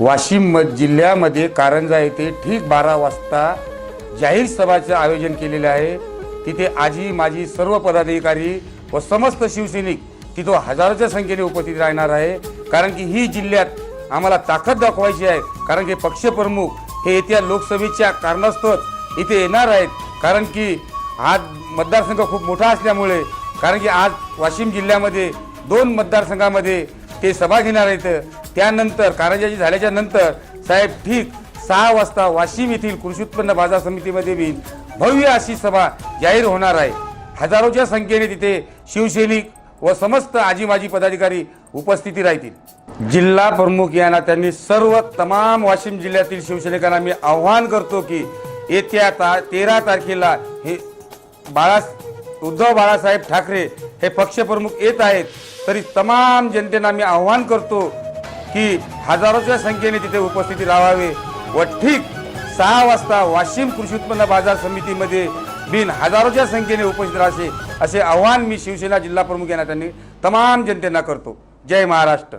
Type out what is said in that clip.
वाशिम म- जिल्ह्यामध्ये कारंजा येथे ठीक बारा वाजता जाहीर सभाचं आयोजन केलेलं आहे. तिथे आजी माजी सर्व पदाधिकारी व समस्त शिवसैनिक तिथं हजारोच्या संख्येने उपस्थित राहणार आहे. कारण की ही जिल्ह्यात आम्हाला ताकद दाखवायची आहे. कारण की पक्षप्रमुख हे येत्या लोकसभेच्या कारणास्तव इथे येणार आहेत. कारण की आज मतदारसंघ खूप मोठा असल्यामुळे कारण की आज वाशिम जिल्ह्यामध्ये दोन मतदारसंघामध्ये ते सभा घेणार आहेत. त्यानंतर कारंजाची झाल्याच्यानंतर साहेब ठीक सहा वाजता वाशिम येथील कृषी उत्पन्न बाजार समितीमध्ये बी भव्य अशी सभा जाहीर होणार आहे. हजारोच्या संख्येने तिथे शिवसैनिक व समस्त आजी माजी पदाधिकारी उपस्थिती राहतील. जिल्हा प्रमुख यांना त्यांनी सर्व तमाम वाशिम जिल्ह्यातील शिवसैनिकांना मी आव्हान करतो की येत्या ता तेरा तारखेला हे बाळा उद्धव बाळासाहेब ठाकरे हे पक्षप्रमुख येत आहेत तरी तमाम जनतेनं मी आव्हान करतो की हजारोच्या संख्येने तिथे उपस्थिती राहावे व ठीक सहा वाजता वाशिम कृषी उत्पन्न बाजार समितीमध्ये बिन हजारोच्या संख्येने उपस्थित राहावे असे आव्हान मी शिवसेना जिल्हा प्रमुख यांना त्यांनी तमाम जनतेना करतो. जय महाराष्ट्र.